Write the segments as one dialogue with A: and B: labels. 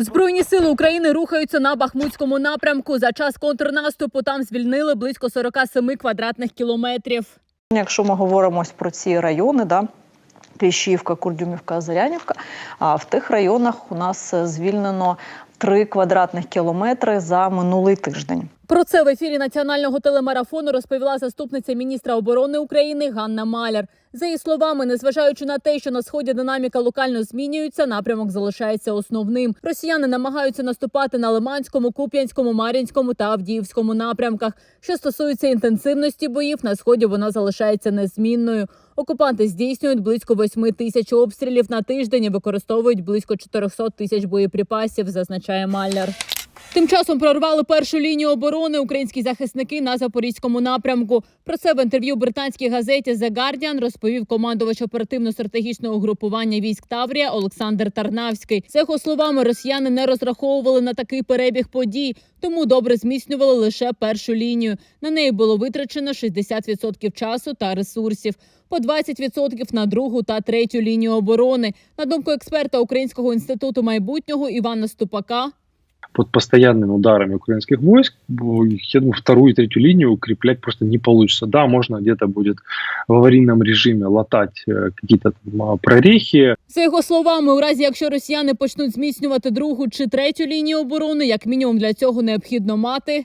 A: Збройні сили України рухаються на Бахмутському напрямку. За час контрнаступу там звільнили близько 47 квадратних кілометрів.
B: Якщо ми говоримо про ці райони, да, Кліщівка, Курдюмівка, Зарянівка, а в тих районах у нас звільнено 3 квадратних кілометри за минулий тиждень.
A: Про це в ефірі національного телемарафону розповіла заступниця міністра оборони України Ганна Маляр. За її словами, незважаючи на те, що на сході динаміка локально змінюється, напрямок залишається основним. Росіяни намагаються наступати на Лиманському, Куп'янському, Мар'їнському та Авдіївському напрямках. Що стосується інтенсивності боїв, на сході вона залишається незмінною. Окупанти здійснюють близько 8 тисяч обстрілів на тиждень і використовують близько 400 тисяч боєприпасів, зазначає Маляр. Тим часом прорвали першу лінію оборони українські захисники на запорізькому напрямку. Про це в інтерв'ю британській газеті The Guardian розповів командувач оперативно-стратегічного групування військ Таврія Олександр Тарнавський. За його словами, росіяни не розраховували на такий перебіг подій, тому добре зміцнювали лише першу лінію. На неї було витрачено 60% часу та ресурсів. По 20% на другу та третю лінію оборони. На думку експерта Українського інституту майбутнього Івана Ступака,
C: под постоянными ударами украинских войск, я думаю, вторую и третью линию укреплять просто не получится. Да, можно где-то будет в аварийном режиме латать э, какие-то там прорехи,
A: За його словами, у разі якщо росіяни почнуть зміцнювати другу чи третю лінію оборони, як мінімум для цього необхідно мати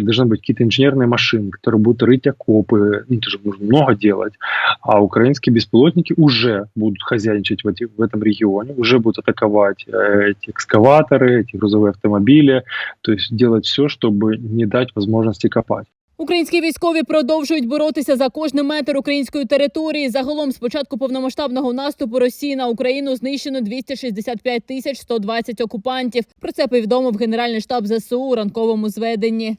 C: должны быть какие-то инженерные машины, которые будут рыть окопы, ну, это же нужно много делать. А украинские беспилотники уже будут хозяйничать в, эти, в этом регионе, уже будут атаковать э, эти экскаваторы, эти грузовые автомобили, то есть делать все, чтобы не дать возможности копать.
A: Українські військові продовжують боротися за кожний метр української території. Загалом, з початку повномасштабного наступу Росії на Україну знищено 265 тисяч 120 окупантів. Про це повідомив Генеральний штаб ЗСУ у ранковому зведенні.